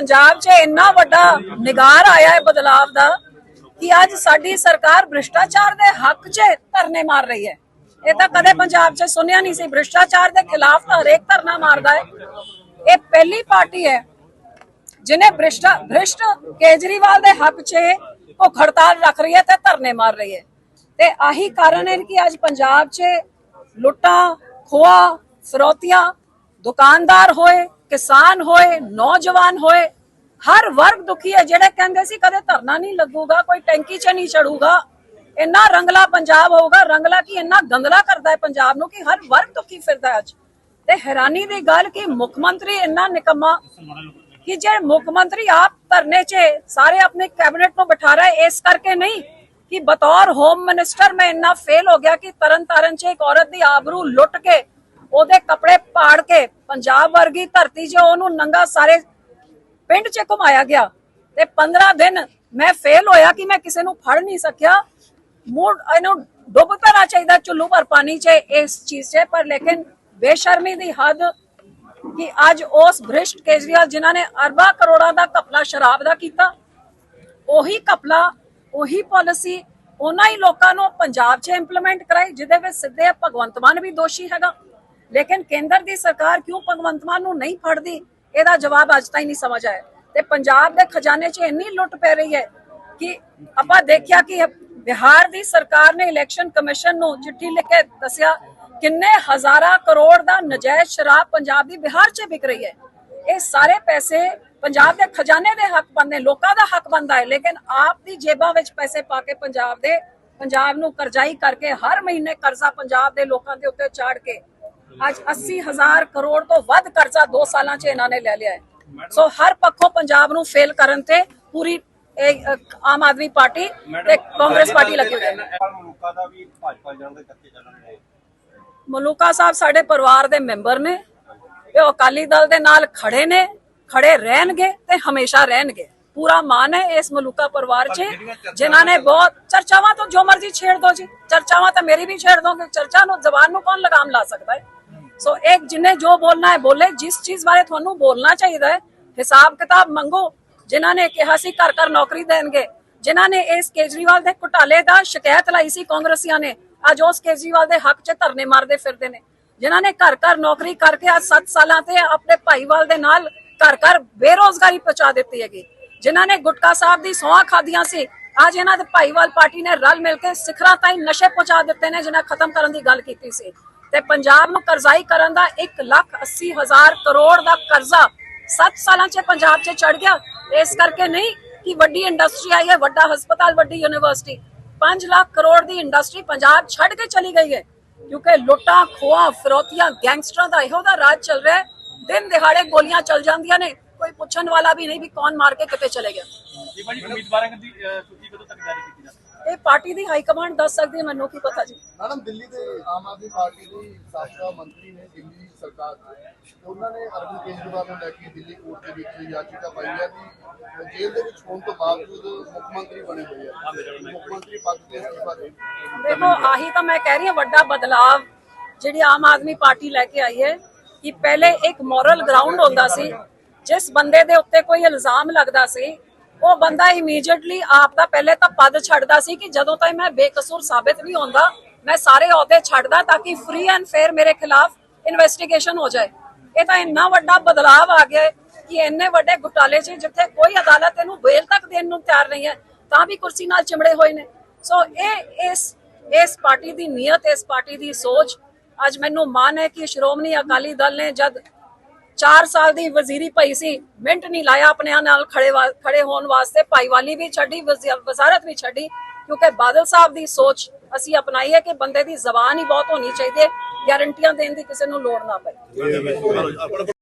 ਪੰਜਾਬ 'ਚ ਇੰਨਾ ਵੱਡਾ ਨਿਗਾਰ ਆਇਆ ਹੈ ਬਦਲਾਵ ਦਾ ਕਿ ਅੱਜ ਸਾਡੀ ਸਰਕਾਰ ਭ੍ਰਿਸ਼ਟਾਚਾਰ ਦੇ ਹੱਕ 'ਚ ਧਰਨੇ ਮਾਰ ਰਹੀ ਹੈ। ਇਹ ਤਾਂ ਕਦੇ ਪੰਜਾਬ 'ਚ ਸੁਣਿਆ ਨਹੀਂ ਸੀ। ਭ੍ਰਿਸ਼ਟਾਚਾਰ ਦੇ ਖਿਲਾਫ ਤਾਂ ਹਰੇਕ ਧਰਨਾ ਮਾਰਦਾ ਹੈ। ਇਹ ਪਹਿਲੀ ਪਾਰਟੀ ਹੈ ਜਿਨੇ ਭ੍ਰਿਸ਼ਟਾ, ਭ੍ਰਿਸ਼ਟ ਕੇਜਰੀਵਾਲ ਦੇ ਹੱਕ 'ਚ ਉਹ ਹੜਤਾਲ ਰੱਖ ਰਹੀ ਹੈ ਤੇ ਧਰਨੇ ਮਾਰ ਰਹੀ ਹੈ। ਤੇ ਆਹੀ ਕਾਰਨ ਹੈ ਕਿ ਅੱਜ ਪੰਜਾਬ 'ਚ ਲੁੱਟਾਂ ਖੋਆ ਫਰੋਤੀਆਂ ਦੁਕਾਨਦਾਰ ਹੋਏ ਕਿਸਾਨ ਹੋਏ, ਨੌਜਵਾਨ ਹੋਏ, ਹਰ ਵਰਗ ਦੁਖੀ ਹੈ, ਜਿਹੜੇ ਕਹਿੰਦੇ ਸੀ ਕਦੇ ਧਰਨਾ ਨਹੀਂ ਲੱਗੂਗਾ, ਕੋਈ ਟੈਂਕੀ 'ਚ ਨਹੀਂ ਚੜੂਗਾ, ਇੰਨਾ ਰੰਗਲਾ ਪੰਜਾਬ ਹੋਊਗਾ, ਰੰਗਲਾ ਕੀ ਇੰਨਾ ਗੰਦਲਾ ਕਰਦਾ ਹੈ ਪੰਜਾਬ ਨੂੰ ਕਿ ਹਰ ਵਰਗ ਦੁਖੀ ਫਿਰਦਾ ਅੱਜ। ਤੇ ਹੈਰਾਨੀ ਦੀ ਗੱਲ ਕਿ ਮੁੱਖ ਮੰਤਰੀ ਇੰਨਾ ਨਿਕੰਮਾ ਕਿ ਜੇ ਮੁੱਖ ਮੰਤਰੀ ਆਪ ਧਰਨੇ 'ਚ ਸਾਰੇ ਆਪਣੇ ਕੈਬਨਿਟ ਨੂੰ ਬਿਠਾ ਰਿਹਾ ਇਸ ਕਰਕੇ ਨਹੀਂ ਕਿ ਬਤੌਰ ਹੋਮ ਮਿਨਿਸਟਰ ਮੈਂ ਇੰਨਾ ਫੇਲ ਹੋ ਗਿਆ ਕਿ ਤਰਨ ਤਾਰਨ 'ਚ ਇੱਕ ਔਰਤ ਦੀ ਆਬਰੂ ਲੁੱਟ ਕੇ ਉਹਦੇ ਕੱਪੜੇ ਪਾੜ ਕੇ ਪੰਜਾਬ ਵਰਗੀ ਧਰਤੀ 'ਚ ਉਹਨੂੰ ਨੰਗਾ ਸਾਰੇ ਪਿੰਡ 'ਚ ਘੁਮਾਇਆ ਗਿਆ ਤੇ 15 ਦਿਨ ਮੈਂ ਫੇਲ ਹੋਇਆ ਕਿ ਮੈਂ ਕਿਸੇ ਨੂੰ ਫੜ ਨਹੀਂ ਸਕਿਆ। ਮੂਡ ਇਹਨੂੰ ਡੁੱਬ ਪੈਣਾ ਚਾਹੀਦਾ ਚੁੱਲੂ ਭਰ ਪਾਣੀ 'ਚ ਇਸ ਚੀਜ਼ 'ਚ। ਪਰ ਲੇਕਿਨ ਬੇਸ਼ਰਮੀ ਦੀ ਹੱਦ ਕਿ ਅੱਜ ਉਸ ਭ੍ਰਿਸ਼ਟ ਕੇਜਰੀਵਾਲ ਜਿਨ੍ਹਾਂ ਨੇ ਅਰਬਾਂ ਕਰੋੜਾਂ ਦਾ ਕਪਲਾ ਸ਼ਰਾਬ ਦਾ ਕੀਤਾ, ਉਹੀ ਕਪਲਾ ਉਹੀ ਪਾਲਿਸੀ, ਉਹਨਾਂ ਹੀ ਲੋਕਾਂ ਨੂੰ ਪੰਜਾਬ 'ਚ ਇੰਪਲੀਮੈਂਟ ਕਰਾਈ, ਜਿਹਦੇ ਵਿੱਚ ਸਿੱਧੇ ਭਗਵੰਤ ਮਾਨ ਵੀ ਦੋਸ਼ੀ ਹੈਗਾ। ਲੇਕਿਨ ਕੇਂਦਰ ਦੀ ਸਰਕਾਰ ਕਿਉਂ ਭਗਵੰਤ ਮਾਨ ਨੂੰ ਨਹੀਂ ਫੜਦੀ? ਇਹਦਾ ਜਵਾਬ ਅੱਜ ਤਾਈਂ ਨਹੀਂ ਸਮਝ ਆਇਆ। ਤੇ ਪੰਜਾਬ ਦੇ ਖਜ਼ਾਨੇ 'ਚ ਇੰਨੀ ਲੁੱਟ ਪੈ ਰਹੀ ਹੈ ਕਿ ਆਪਾਂ ਦੇਖਿਆ ਕਿ ਬਿਹਾਰ ਦੀ ਸਰਕਾਰ ਨੇ ਇਲੈਕਸ਼ਨ ਕਮਿਸ਼ਨ ਨੂੰ ਚਿੱਠੀ ਲਿਖ ਕੇ ਦੱਸਿਆ, ਕਿੰਨੇ ਹਜ਼ਾਰਾਂ ਕਰੋੜ ਦਾ ਨਜਾਇਜ਼ ਸ਼ਰਾਬ ਪੰਜਾਬ ਦੀ ਬਿਹਾਰ 'ਚ ਵਿਕ ਰਹੀ ਹੈ। ਇਹ ਸਾਰੇ ਪੈਸੇ ਪੰਜਾਬ ਦੇ ਖਜ਼ਾਨੇ ਦੇ ਹੱਕ ਬੰਦੇ ਲੋਕਾਂ ਦਾ ਹੱਕ ਬੰਦਾ ਹੈ। ਲੇਕਿਨ ਆਪ ਦੀ ਜੇਬਾਂ ਵਿੱਚ ਪੈਸੇ ਪਾ ਕੇ ਪੰਜਾਬ ਦੇ, ਪੰਜਾਬ ਨੂੰ ਕਰਜ਼ਾਈ ਕਰਕੇ ਹਰ ਮਹੀਨੇ ਕਰਜ਼ਾ ਪੰਜਾਬ ਦੇ ਲੋਕਾਂ ਦੇ ਉੱਤੇ ਚਾੜ ਕੇ ਅੱਜ 80000 ਕਰੋੜ ਤੋਂ ਵੱਧ ਕਰਜ਼ਾ 2 ਸਾਲਾਂ 'ਚ ਇਹਨਾਂ ਨੇ ਲੈ ਲਿਆ ਹੈ। ਸੋ ਹਰ ਪੱਖੋਂ ਪੰਜਾਬ ਨੂੰ ਫੇਲ ਕਰਨ ਤੇ ਪੂਰੀ ਇਹ, ਆਮ ਆਦਮੀ ਪਾਰਟੀ ਤੇ ਕਾਂਗਰਸ ਪਾਰਟੀ ਲੱਗੀ ਹੋਈ ਹੈ। ਮਲੂਕਾ ਦਾ ਵੀ ਭਾਜਪਾ ਜਾਣ ਦੇ ਚੱਕੇ ਚੱਲ ਰਹੇ ਮਲੂਕਾ ਸਾਹਿਬ ਸਾਡੇ ਪਰਿਵਾਰ ਦੇ ਮੈਂਬਰ ਨੇ ਉਹ ਅਕਾਲੀ ਦਲ ਦੇ ਨਾਲ ਖੜੇ ਨੇ ਖੜੇ ਰਹਿਣਗੇ ਤੇ ਹਮੇਸ਼ਾ ਰਹਿਣਗੇ। ਪੂਰਾ ਮਾਨ ਹੈ ਇਸ ਮਲੂਕਾ ਪਰਿਵਾਰ 'ਚ ਜਿਨ੍ਹਾਂ ਨੇ ਬਹੁਤ ਚਰਚਾਵਾਂ ਤੋਂ ਜੋ ਮਰਜ਼ੀ ਛੇੜ ਦੋ ਜੀ। ਚਰਚਾਵਾਂ ਤਾਂ ਮੇਰੀ ਵੀ ਛੇੜ ਦੋਗੇ ਚਰਚਾ ਨੂੰ ਜ਼ਬਾਨ ਨੂੰ ਕੌਣ ਲਗਾਮ ਲਾ ਸਕਦਾ ਹੈ? ਸੋ ਇੱਕ ਜਿਨੇ ਜੋ ਬੋਲਣਾ ਹੈ ਬੋਲੇ ਜਿਸ ਚੀਜ਼ ਬਾਰੇ ਤੁਹਾਨੂੰ ਬੋਲਣਾ ਚਾਹੀਦਾ ਹੈ ਹਿਸਾਬ ਕਿਤਾਬ ਮੰਗੋ ਜਿਨ੍ਹਾਂ ਨੇ ਕਿਹਾ ਸੀ ਘਰ ਘਰ ਨੌਕਰੀ ਦੇਣਗੇ ਜਿਨ੍ਹਾਂ ਨੇ ਇਸ ਕੇਜਰੀਵਾਲ ਦੇ ਘੁਟਾਲੇ ਦਾ ਸ਼ਿਕਾਇਤ ਲਾਈ ਸੀ ਕਾਂਗਰਸੀਆਂ ਨੇ ਅੱਜ ਉਸ ਕੇਜਰੀਵਾਲ ਦੇ ਹੱਕ 'ਚ ਧਰਨੇ ਮਾਰਦੇ ਫਿਰਦੇ ਨੇ ਜਿਨ੍ਹਾਂ ਨੇ ਘਰ ਘਰ ਨੌਕਰੀ ਕਰਕੇ ਅੱਜ 7 ਸਾਲਾਂ ਤੇ ਆਪਣੇ ਭਾਈਵਾਲ ਦੇ ਨਾਲ ਘਰ ਘਰ ਬੇਰੋਜ਼ਗਾਰੀ ਪਹੁੰਚਾ ਦਿੱਤੀ ਹੈਗੀ ਜਿਨ੍ਹਾਂ ਨੇ ਗੁਟਕਾ ਸਾਹਿਬ ਦੀ ਸੌਂਹਾਂ ਖਾਧੀਆਂ ਸੀ ਅੱਜ ਇਹਨਾਂ ਦੇ ਭਾਈਵਾਲ ਪਾਰਟੀ ਨੇ ਰਲ ਮਿਲ ਕੇ ਸਿਖਰਾਂ ਤਾਈਂ ਨਸ਼ੇ ਪਹੁੰਚਾ ਦਿੱਤੇ ਨੇ ਜਿਨ੍ਹਾਂ ਖਤਮ ਕਰਨ ਦੀ ਗੱਲ ਕੀਤੀ ਸੀ ਤੇ ਪੰਜਾਬ ਨੂੰ ਕਰਜ਼ਾਈ ਕਰਨ ਦਾ 1 ਲੱਖ 80 ਹਜ਼ਾਰ ਕਰੋੜ ਦਾ ਕਰਜ਼ਾ 7 ਸਾਲਾਂ 'ਚ ਪੰਜਾਬ 'ਚ ਚੜ ਗਿਆ। ਇਸ ਕਰਕੇ ਨਹੀਂ ਕਿ ਵੱਡੀ ਇੰਡਸਟਰੀ ਆਈ ਹੈ, ਵੱਡਾ ਹਸਪਤਾਲ, ਵੱਡੀ ਯੂਨੀਵਰਸਿਟੀ। 5 ਲੱਖ ਕਰੋੜ ਦੀ ਇੰਡਸਟਰੀ ਪੰਜਾਬ ਛੱਡ ਕੇ ਚਲੀ ਗਈ ਹੈ। ਕਿਉਂਕਿ ਲੁੱਟਾਂ, ਖੋਹਾਂ, ਫਰੋਤੀਆਂ, ਗੈਂਗਸਟਰਾਂ ਦਾ ਇਹੋ ਦਾ ਰਾਜ ਚੱਲ ਰਿਹਾ ਹੈ। ਦਿਨ ਦਿਹਾੜੇ ਗੋਲੀਆਂ ਚੱਲ ਜਾਂਦੀਆਂ ਨੇ। ਕੋਈ ਪੁੱਛਣ ਵਾਲਾ ਵੀ ਨਹੀਂ ਵੀ ਕੌਣ ਮਾਰ ਕੇ ਕਿੱਥੇ ਚਲੇ ਗਿਆ। ਜੀ ਭਾਜੀ, ਉਮੀਦਵਾਰਾਂ ਦੀ ਸੂਚੀ ਕਦੋਂ ਤੱਕ ਜਾਰੀ ਕੀਤੀ? ਇਹ ਪਾਰਟੀ ਦੀ ਹਾਈ ਕਮਾਂਡ ਦੱਸ ਸਕਦੀ ਹੈ ਮੈਨੂੰ ਕੀ ਪਤਾ ਜੀ। ਮੈਡਮ ਦਿੱਲੀ ਦੇ ਆਮ ਆਦਮੀ ਪਾਰਟੀ ਦੇ ਸਾਬਕਾ ਮੰਤਰੀ ਨੇ ਦਿੱਲੀ ਸਰਕਾਰ ਉਹਨਾਂ ਨੇ ਅਰਵਿੰਦ ਕੇਜਰੀਵਾਲ ਨੂੰ ਲੈ ਕੇ ਦਿੱਲੀ ਕੋਰਟ ਦੇ ਵਿੱਚ ਯਾਚੀਕਾ ਪਾਈ ਹੈ ਕਿ ਜੇਲ੍ਹ ਦੇ ਵਿੱਚ ਹੋਣ ਤੋਂ ਬਾਵਜੂਦ ਮੁੱਖ ਮੰਤਰੀ ਬਣੇ ਹੋਏ ਆ। ਮੁੱਖ ਮੰਤਰੀ ਪਦ ਤੇ ਅਸਤੀਫਾ ਦੇ ਦੇਖੋ ਆਹੀ ਤਾਂ ਮੈਂ ਕਹਿ ਰਹੀ ਹਾਂ ਵੱਡਾ ਬਦਲਾਵ ਜਿਹੜੀ ਆਮ ਆਦਮੀ ਪਾਰਟੀ ਲੈ ਕੇ ਆਈ ਹੈ ਕਿ ਪਹਿਲੇ ਇੱਕ ਮੋਰਲ ਗਰਾਊਂਡ ਹੁੰਦਾ ਸੀ ਜਿਸ ਬੰਦੇ ਦੇ ਉੱਤੇ ਕੋਈ ਇਲਜ਼ਾਮ ਲੱਗਦਾ ਸੀ ਉਹ ਬੰਦਾ ਇਮੀਡੀਏਟਲੀ ਆਪ ਦਾ ਪਹਿਲੇ ਤਾਂ ਪਦ ਛੱਡਦਾ ਸੀ ਕਿ ਜਦੋਂ ਤਾਈਂ ਮੈਂ ਬੇਕਸੂਰ ਸਾਬਿਤ ਨਹੀਂ ਹੁੰਦਾ, ਮੈਂ ਸਾਰੇ ਅਹੁਦੇ ਛੱਡਦਾ ਤਾਂ ਕਿ ਫ੍ਰੀ ਐਂਡ ਫੇਅਰ ਮੇਰੇ ਖਿਲਾਫ ਇਨਵੈਸਟੀਗੇਸ਼ਨ ਹੋ ਜਾਏ। ਇਹ ਤਾਂ ਇੰਨਾ ਵੱਡਾ ਬਦਲਾਵ ਆ ਗਿਆ ਕਿ ਇੰਨੇ ਵੱਡੇ ਘੁਟਾਲੇ 'ਚ ਜਿੱਥੇ ਕੋਈ ਅਦਾਲਤ ਇਹਨੂੰ ਬੇਲ ਤੱਕ ਦੇਣ ਨੂੰ ਤਿਆਰ ਨਹੀਂ ਹੈ, ਤਾਂ ਵੀ ਕੁਰਸੀ ਨਾਲ ਚਿਮੜੇ ਹੋਏ ਨੇ। ਸੋ ਇਹ ਇਸ ਇਸ ਪਾਰਟੀ ਦੀ ਨੀਅਤ, ਇਸ ਪਾਰਟੀ ਦੀ ਸੋਚ ਅੱਜ ਮੈਨੂੰ ਮਾਣ ਹੈ ਕਿ ਸ਼੍ਰੋਮਣੀ ਅਕਾਲੀ ਦਲ ਨੇ ਜਦ 4 ਸਾਲ ਦੀ ਵਜ਼ੀਰੀ ਪਈ ਸੀ, ਮਿੰਟ ਨਹੀਂ ਲਾਇਆ ਆਪਣੇ ਨਾਲ ਖੜੇ ਖੜੇ ਹੋਣ ਵਾਸਤੇ ਭਾਈਵਾਲੀ ਵੀ ਛੱਡੀ ਵਜ਼ਾਰਤ ਵੀ ਛੱਡੀ, ਕਿਉਂਕਿ ਬਾਦਲ ਸਾਹਿਬ ਦੀ ਸੋਚ ਅਸੀਂ ਅਪਣਾਈ ਹੈ ਕਿ ਬੰਦੇ ਦੀ ਜ਼ਬਾਨ ਹੀ ਬਹੁਤ ਹੋਣੀ ਚਾਹੀਦੀ ਹੈ, ਗਾਰੰਟੀਆਂ ਦੇਣ ਦੀ ਕਿਸੇ ਨੂੰ ਲੋੜ ਨਾ ਪਏ।